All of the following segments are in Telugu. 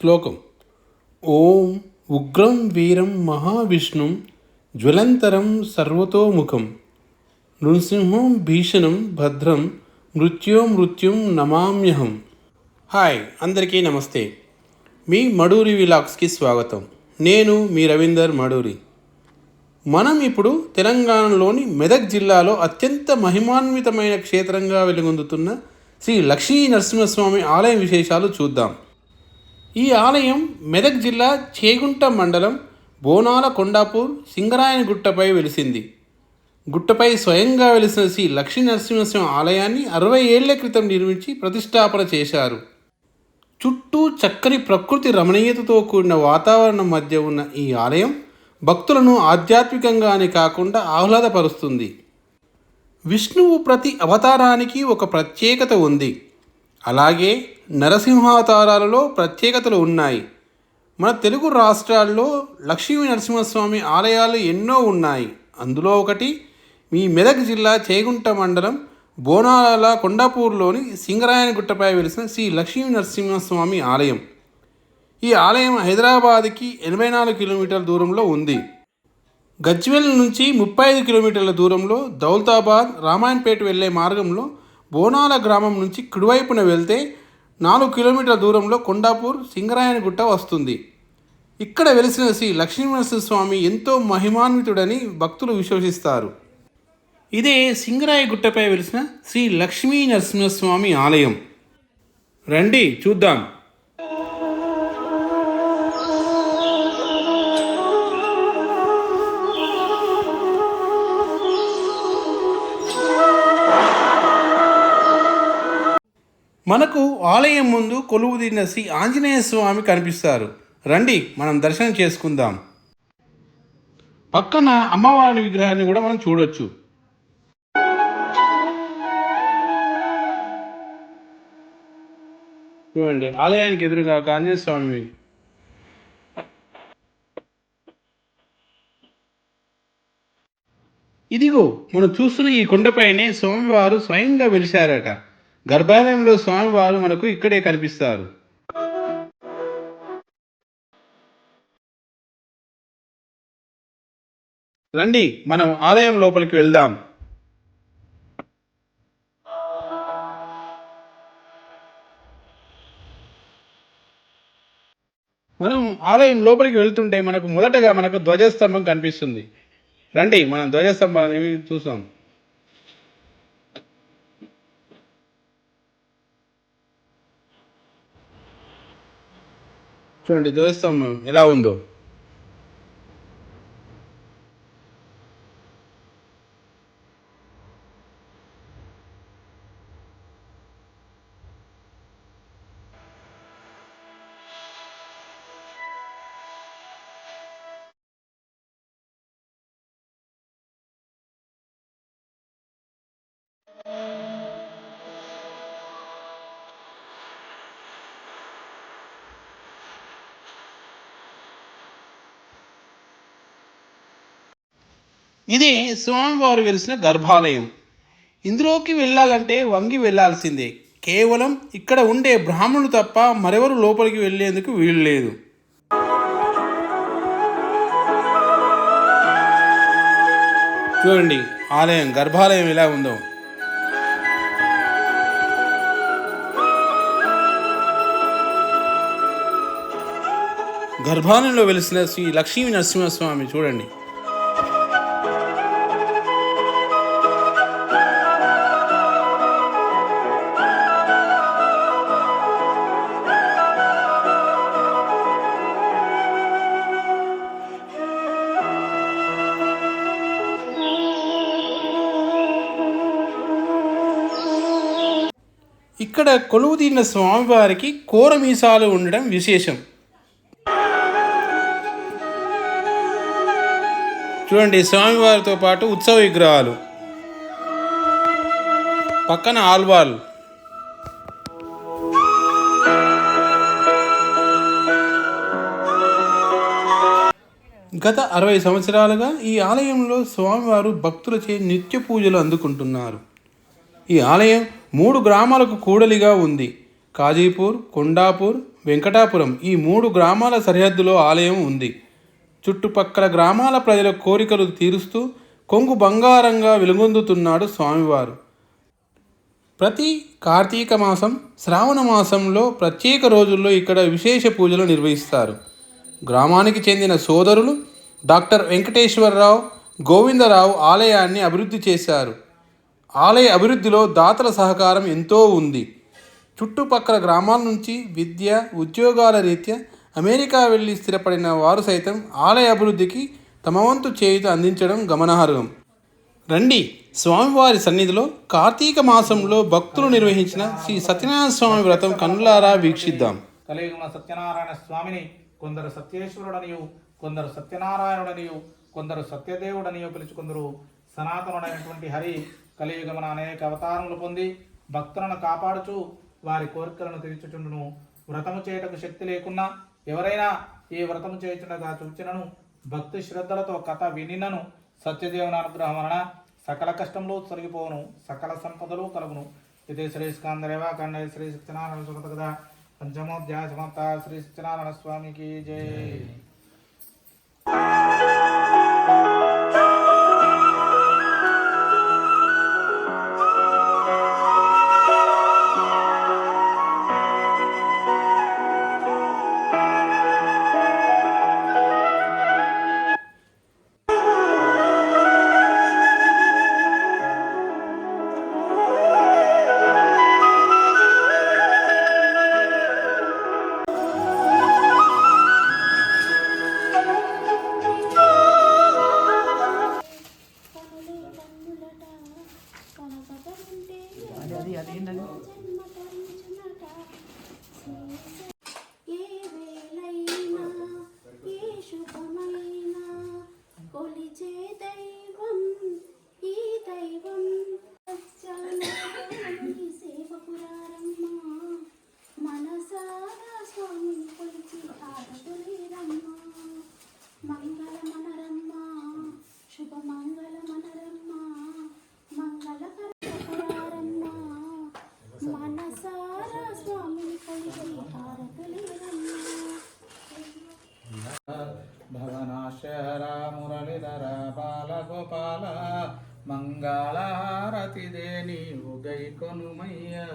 శ్లోకం. ఓం ఉగ్రం వీరం మహావిష్ణుం జ్వలంతరం సర్వతోముఖం. నృసింహం భీషణం భద్రం మృత్యో మృత్యుం నమామ్యహం. హాయ్ అందరికీ నమస్తే. మీ మడూరి విలాగ్స్కి స్వాగతం. నేను మీ రవీందర్ మడూరి. మనం ఇప్పుడు తెలంగాణలోని మెదక్ జిల్లాలో అత్యంత మహిమాన్వితమైన క్షేత్రంగా వెలుగొందుతున్న శ్రీ లక్ష్మీ నరసింహస్వామి ఆలయ విశేషాలు చూద్దాం. ఈ ఆలయం మెదక్ జిల్లా చేగుంట మండలం బోనాల కొండాపూర్ సింగరాయన గుట్టపై వెలిసింది. గుట్టపై స్వయంగా వెలిసిన శ్రీ లక్ష్మీ నరసింహస్వామి ఆలయాన్ని అరవై ఏళ్ళ క్రితం నిర్మించి ప్రతిష్టాపన చేశారు. చుట్టూ చక్కని ప్రకృతి రమణీయతతో కూడిన వాతావరణం మధ్య ఉన్న ఈ ఆలయం భక్తులను ఆధ్యాత్మికంగానే కాకుండా ఆహ్లాదపరుస్తుంది. విష్ణువు ప్రతి అవతారానికి ఒక ప్రత్యేకత ఉంది. అలాగే నరసింహావతారాలలో ప్రత్యేకతలు ఉన్నాయి. మన తెలుగు రాష్ట్రాల్లో లక్ష్మీ నరసింహస్వామి ఆలయాలు ఎన్నో ఉన్నాయి. అందులో ఒకటి మీ మెదక్ జిల్లా చేగుంట మండలం బోనాల కొండాపూర్లోని సింగరాయనగుట్టపై వెలిసిన శ్రీ లక్ష్మీ నరసింహస్వామి ఆలయం. ఈ ఆలయం హైదరాబాద్కి ఎనభై నాలుగు కిలోమీటర్ల దూరంలో ఉంది. గజ్వెల్ నుంచి ముప్పై ఐదు కిలోమీటర్ల దూరంలో దౌల్తాబాద్ రామాయణపేట వెళ్ళే మార్గంలో బోనాల గ్రామం నుంచి కుడివైపున వెళ్తే నాలుగు కిలోమీటర్ల దూరంలో కొండాపూర్ సింగరాయనగుట్ట వస్తుంది. ఇక్కడ వెలిసిన శ్రీ లక్ష్మీనరసింహ స్వామి ఎంతో మహిమాన్వితుడని భక్తులు విశ్వసిస్తారు. ఇదే సింగరాయ గుట్టపై వెలిసిన శ్రీ లక్ష్మీ నరసింహస్వామి ఆలయం. రండి చూద్దాం. మనకు ఆలయం ముందు కొలువు తీరిన శ్రీ ఆంజనేయ స్వామి కనిపిస్తారు. రండి మనం దర్శనం చేసుకుందాం. పక్కన అమ్మవారి విగ్రహాన్ని కూడా మనం చూడొచ్చు. చూడండి ఆలయానికి ఎదురుగా ఒక ఆంజనేయ స్వామి. ఇదిగో మనం చూస్తున్న ఈ కొండపైనే స్వామివారు స్వయంగా వెలిశారట. గర్భాలయంలో స్వామివారు మనకు ఇక్కడే కనిపిస్తారు. రండి మనం ఆలయం లోపలికి వెళ్దాం. మనం ఆలయం లోపలికి వెళ్తుంటే మనకు మొదటగా మనకు ధ్వజస్తంభం కనిపిస్తుంది. రండి మనం ధ్వజస్తంభాన్ని చూసాం చూడండి ధ్వజస్తంభం ఎలా ఉందో. ఇది స్వామివారు వెలిసిన గర్భాలయం. ఇందులోకి వెళ్ళాలంటే వంగి వెళ్ళాల్సిందే. కేవలం ఇక్కడ ఉండే బ్రాహ్మణులు తప్ప మరెవరు లోపలికి వెళ్ళేందుకు వీలు లేదు. చూడండి ఆలయం గర్భాలయం ఎలా ఉందో. గర్భాలయంలో వెలిసిన శ్రీ లక్ష్మీ నరసింహస్వామి చూడండి. ఇక్కడ కొలువు తీరిన స్వామివారికి కోర మీసాలు ఉండడం విశేషం. చూడండి స్వామివారితో పాటు ఉత్సవ విగ్రహాలు. పక్కన ఆల్వాల్. గత అరవై సంవత్సరాలుగా ఈ ఆలయంలో స్వామివారు భక్తులచే నిత్య పూజలు అందుకుంటున్నారు. ఈ ఆలయం మూడు గ్రామాలకు కూడలిగా ఉంది. కాజీపూర్ కొండాపూర్ వెంకటాపురం ఈ మూడు గ్రామాల సరిహద్దులో ఆలయం ఉంది. చుట్టుపక్కల గ్రామాల ప్రజల కోరికలు తీరుస్తూ కొంగు బంగారంగా వెలుగొందుతున్నాడు స్వామివారు. ప్రతి కార్తీక మాసం శ్రావణ మాసంలో ప్రత్యేక రోజుల్లో ఇక్కడ విశేష పూజలు నిర్వహిస్తారు. గ్రామానికి చెందిన సోదరులు డాక్టర్ వెంకటేశ్వరరావు గోవిందరావు ఆలయాన్ని అభివృద్ధి చేశారు. ఆలయ అభివృద్ధిలో దాతల సహకారం ఎంతో ఉంది. చుట్టుపక్కల గ్రామాల నుంచి విద్య ఉద్యోగాల రీత్యా అమెరికా వెళ్ళి స్థిరపడిన వారు సైతం ఆలయ అభివృద్ధికి తమ వంతు చేయుత అందించడం గమనార్హం. రండి స్వామివారి సన్నిధిలో కార్తీక మాసంలో భక్తులు నిర్వహించిన శ్రీ సత్యనారాయణ స్వామి వ్రతం కన్నులారా వీక్షిద్దాం. కలియుగమున సత్యనారాయణ స్వామిని కొందరు సత్యేశ్వరుడనియు కొందరు సత్యనారాయణుడనియు కొందరు సత్యదేవుడనియు పిలుచుకుందరు సనాతనుడైనటువంటి హరి కలియుగమున అనేక అవతారములు పొంది భక్తులను కాపాడుచు వారి కోరికలను తీర్చుచుండును. వ్రతము చేయటకు శక్తి లేకున్నా ఎవరైనా ఈ వ్రతము చేయుచుండగా చూచినను భక్తి శ్రద్ధలతో కథ వినినను. సత్యదేవుని అనుగ్రహం వలన సకల కష్టంలో తొలగిపోను సకల సంపదలు కలుగును. ఇది శ్రీ స్కాందరేవ కండే శ్రీ సత్యనారాయణ సుగత కదా పంచమోధ్యాయ సమత శ్రీ సత్యనారాయణ స్వామికి జై. జన్మ తరించునట కొనుమయ్య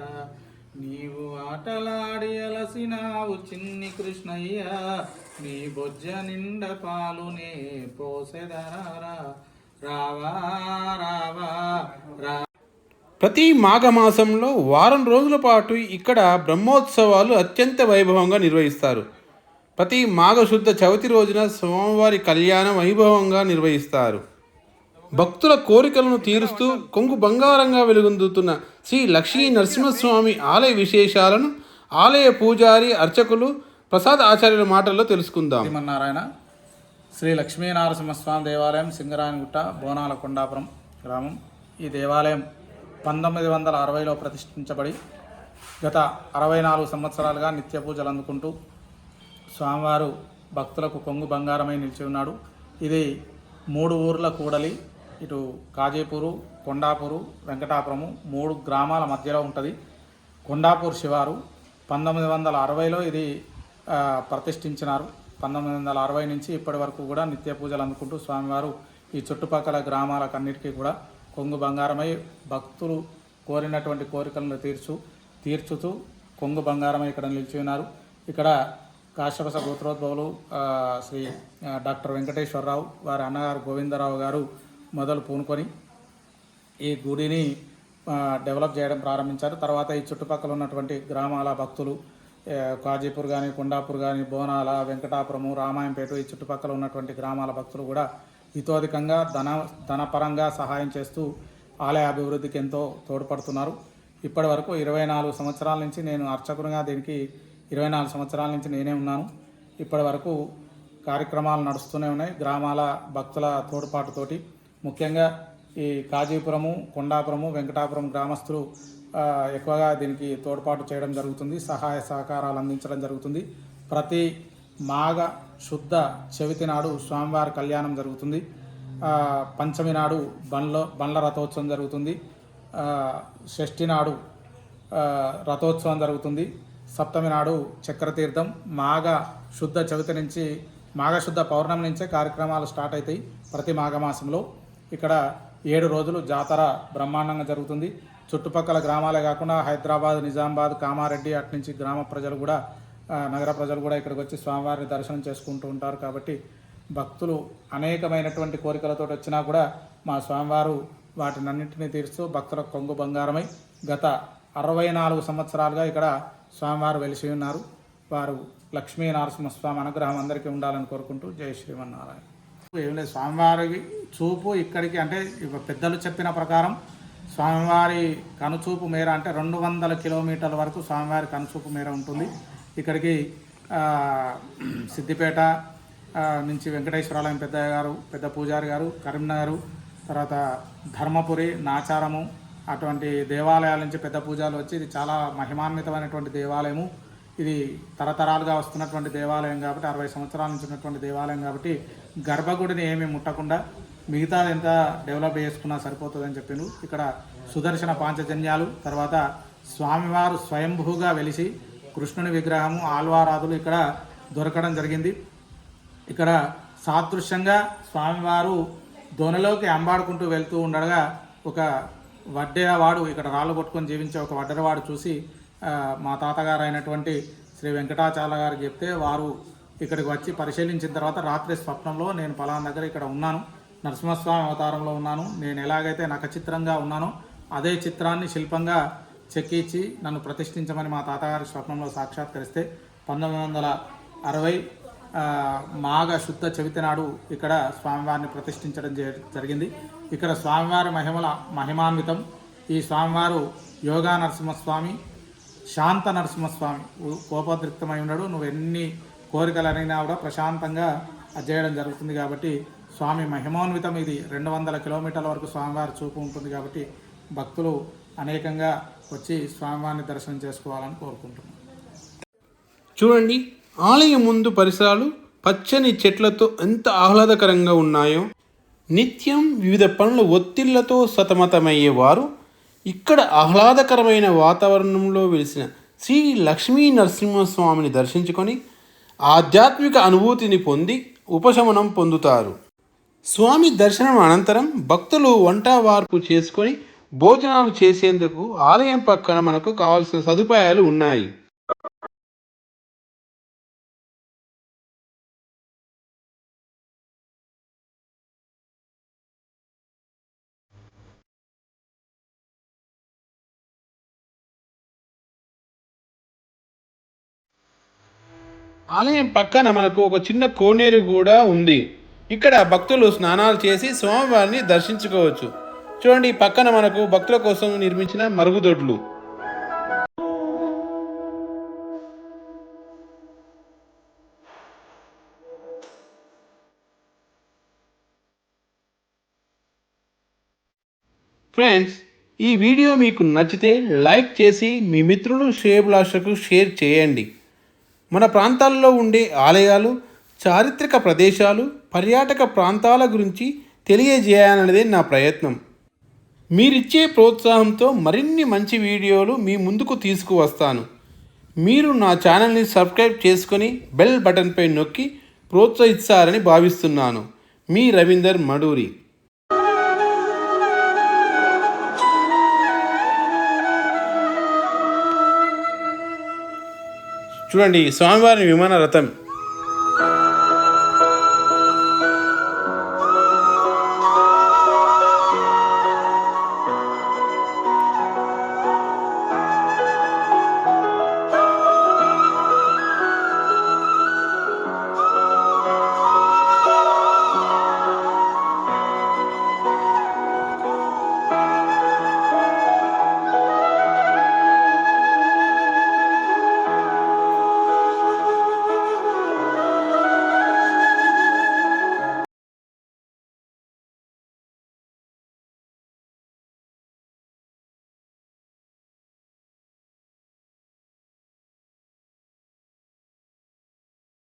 నీవు ఆటలాడి అలసినావు చిన్ని కృష్ణయ్య నీ బొజ్జ నిండ పాలునే పోసెదరారా. రావా రావా రా. ప్రతి మాఘమాసంలో వారం రోజుల పాటు ఇక్కడ బ్రహ్మోత్సవాలు అత్యంత వైభవంగా నిర్వహిస్తారు. ప్రతి మాఘశుద్ధ చవితి రోజున స్వామివారి కళ్యాణం వైభవంగా నిర్వహిస్తారు. భక్తుల కోరికలను తీరుస్తూ కొంగు బంగారంగా వెలుగొందుతున్న శ్రీ లక్ష్మీ నరసింహస్వామి ఆలయ విశేషాలను ఆలయ పూజారి అర్చకులు ప్రసాద్ ఆచార్యుల మాటల్లో తెలుసుకుందాం. శ్రీమన్నారాయణ శ్రీ లక్ష్మీనరసింహస్వామి దేవాలయం సింగరాయనగుట్ట బోనాల కొండాపురం గ్రామం. ఈ దేవాలయం పంతొమ్మిది వందల అరవైలో ప్రతిష్ఠించబడి గత అరవై నాలుగు సంవత్సరాలుగా నిత్య పూజలు అందుకుంటూ స్వామివారు భక్తులకు కొంగు బంగారమై నిలిచి ఉన్నాడు. ఇది మూడు ఊర్ల కూడలి ఇటు కాజేపూరు కొండాపూరు వెంకటాపురము మూడు గ్రామాల మధ్యలో ఉంటుంది. కొండాపూర్ శివారు పంతొమ్మిది వందల అరవైలో ఇది ప్రతిష్ఠించినారు. పంతొమ్మిది వందల అరవై నుంచి ఇప్పటి వరకు కూడా నిత్య పూజలు అందుకుంటూ స్వామివారు ఈ చుట్టుపక్కల గ్రామాలకన్నిటికీ కూడా కొంగు బంగారమై భక్తులు కోరినటువంటి కోరికలను తీర్చు తీర్చుతూ కొంగు బంగారమై ఇక్కడ నిలిచి ఉన్నారు ఇక్కడ కాశ్యపస గోత్రోద్భవులు శ్రీ డాక్టర్ వెంకటేశ్వరరావు వారి అన్నగారు గోవిందరావు గారు మొదలు పూనుకొని ఈ గుడిని డెవలప్ చేయడం ప్రారంభించారు. తర్వాత ఈ చుట్టుపక్కల ఉన్నటువంటి గ్రామాల భక్తులు కాజీపూర్ కానీ కొండాపూర్ కానీ బోనాల వెంకటాపురము రామాయంపేట ఈ చుట్టుపక్కల ఉన్నటువంటి గ్రామాల భక్తులు కూడా ఇతోధికంగా ధన ధనపరంగా సహాయం చేస్తూ ఆలయ అభివృద్ధికి ఎంతో తోడ్పడుతున్నారు. ఇప్పటి వరకు ఇరవై నాలుగు సంవత్సరాల నుంచి నేను అర్చకునిగా దీనికి ఇరవై నాలుగు సంవత్సరాల నుంచి నేనే ఉన్నాను. ఇప్పటి వరకు కార్యక్రమాలు నడుస్తూనే ఉన్నాయి. గ్రామాల భక్తుల తోడ్పాటుతోటి ముఖ్యంగా ఈ కాజీపురము కొండాపురము వెంకటాపురం గ్రామస్తులు ఎక్కువగా దీనికి తోడ్పాటు చేయడం జరుగుతుంది సహాయ సహకారాలు అందించడం జరుగుతుంది. ప్రతి మాఘ శుద్ధ చవితి నాడు స్వామివారి కళ్యాణం జరుగుతుంది. పంచమి నాడు బండ్ల బండ్ల రథోత్సవం జరుగుతుంది. షష్ఠి నాడు రథోత్సవం జరుగుతుంది. సప్తమి నాడు చక్రతీర్థం. మాఘ శుద్ధ చవితి నుంచి మాఘశుద్ధ పౌర్ణమి నుంచే కార్యక్రమాలు స్టార్ట్ అవుతాయి ప్రతి మాఘమాసంలో. ఇక్కడ ఏడు రోజులు జాతర బ్రహ్మాండంగా జరుగుతుంది. చుట్టుపక్కల గ్రామాలే కాకుండా హైదరాబాద్ నిజామాబాద్ కామారెడ్డి అటు నుంచి గ్రామ ప్రజలు కూడా నగర ప్రజలు కూడా ఇక్కడికి వచ్చి స్వామివారిని దర్శనం చేసుకుంటూ ఉంటారు కాబట్టి భక్తులు అనేకమైనటువంటి కోరికలతో వచ్చినా కూడా మా స్వామివారు వాటినన్నింటినీ తీరుస్తూ భక్తుల కొంగు బంగారమై గత అరవై నాలుగు సంవత్సరాలుగా ఇక్కడ స్వామివారు వెలిసి ఉన్నారు. వారు లక్ష్మీ నరసింహస్వామి అనుగ్రహం అందరికీ ఉండాలని కోరుకుంటూ జై శ్రీమన్నారాయణ. ఏం లేదు. స్వామివారి చూపు ఇక్కడికి అంటే పెద్దలు చెప్పిన ప్రకారం స్వామివారి కనుచూపు మేర అంటే రెండు వందల కిలోమీటర్ల వరకు స్వామివారి కనుచూపు మేర ఉంటుంది. ఇక్కడికి సిద్దిపేట నుంచి వెంకటేశ్వరాలయం పెద్దయ్య గారు పెద్ద పూజారి గారు కరీంనగర్ తర్వాత ధర్మపురి నాచారము అటువంటి దేవాలయాల నుంచి పెద్ద పూజలు వచ్చి ఇది చాలా మహిమాన్వితమైనటువంటి దేవాలయము. ఇది తరతరాలుగా వస్తున్నటువంటి దేవాలయం కాబట్టి అరవై సంవత్సరాల నుంచి ఉన్నటువంటి దేవాలయం కాబట్టి గర్భగుడిని ఏమీ ముట్టకుండా మిగతా ఎంత డెవలప్ చేసుకున్నా సరిపోతుందని చెప్పిండు. ఇక్కడ సుదర్శన పాంచజన్యాలు తర్వాత స్వామివారు స్వయంభూగా వెలిసి కృష్ణుని విగ్రహము ఆల్వారాదులు ఇక్కడ దొరకడం జరిగింది. ఇక్కడ సాదృశ్యంగా స్వామివారు దొనలోకి అంబాడుకుంటూ వెళ్తూ ఉండగా ఒక వడ్డేవాడు ఇక్కడ రాళ్ళు కొట్టుకొని జీవించే ఒక వడ్డరవాడు చూసి మా తాతగారు అయినటువంటి శ్రీ వెంకటాచార్య గారికి చెప్తే వారు ఇక్కడికి వచ్చి పరిశీలించిన తర్వాత రాత్రి స్వప్నంలో నేను పలాన దగ్గర ఇక్కడ ఉన్నాను. నరసింహస్వామి అవతారంలో ఉన్నాను. నేను ఎలాగైతే నఖచిత్రంగా ఉన్నానో అదే చిత్రాన్ని శిల్పంగా చెక్కించి నన్ను ప్రతిష్ఠించమని మా తాతగారి స్వప్నంలో సాక్షాత్కరిస్తే పంతొమ్మిది వందల అరవై మాఘ శుద్ధ చవితి నాడు ఇక్కడ స్వామివారిని ప్రతిష్ఠించడం జరిగింది. ఇక్కడ స్వామివారి మహిమల మహిమాన్వితం. ఈ స్వామివారు యోగా నరసింహస్వామి శాంత నరసింహస్వామి. కోపద్రిక్తమై ఉన్నాడు. నువ్వు ఎన్ని కోరికలు అడిగినా కూడా ప్రశాంతంగా అది చేయడం జరుగుతుంది కాబట్టి స్వామి మహిమాన్వితం. ఇది రెండు వందల కిలోమీటర్ల వరకు స్వామివారి చూపు ఉంటుంది కాబట్టి భక్తులు అనేకంగా వచ్చి స్వామివారిని దర్శనం చేసుకోవాలని కోరుకుంటున్నాం. చూడండి ఆలయం ముందు పరిసరాలు పచ్చని చెట్లతో ఎంత ఆహ్లాదకరంగా ఉన్నాయో. నిత్యం వివిధ పనుల ఒత్తిళ్ళతో సతమతమయ్యేవారు. ఇక్కడ ఆహ్లాదకరమైన వాతావరణంలో వెలిసిన శ్రీ లక్ష్మీ నరసింహస్వామిని దర్శించుకొని ఆధ్యాత్మిక అనుభూతిని పొంది ఉపశమనం పొందుతారు. స్వామి దర్శనం అనంతరం భక్తులు వంట వార్పు చేసుకొని భోజనాలు చేసేందుకు ఆలయం పక్కన మనకు కావాల్సిన సదుపాయాలు ఉన్నాయి. ఆలయం పక్కన మనకు ఒక చిన్న కోనేరు కూడా ఉంది. ఇక్కడ భక్తులు స్నానాలు చేసి స్వామివారిని దర్శించుకోవచ్చు. చూడండి పక్కన మనకు భక్తుల కోసం నిర్మించిన మరుగుదొడ్లు. ఫ్రెండ్స్ ఈ వీడియో మీకు నచ్చితే లైక్ చేసి మీ మిత్రులు శ్రేయభిలాషకు షేర్ చేయండి. మన ప్రాంతాల్లో ఉండే ఆలయాలు చారిత్రక ప్రదేశాలు పర్యాటక ప్రాంతాల గురించి తెలియజేయాలన్నదే నా ప్రయత్నం. మీరిచ్చే ప్రోత్సాహంతో మరిన్ని మంచి వీడియోలు మీ ముందుకు తీసుకువస్తాను. మీరు నా ఛానల్ని సబ్స్క్రైబ్ చేసుకొని బెల్ బటన్పై నొక్కి ప్రోత్సహిస్తారని భావిస్తున్నాను. మీ రవీందర్ మడూరి. చూడండి స్వామివారి విమాన రథం.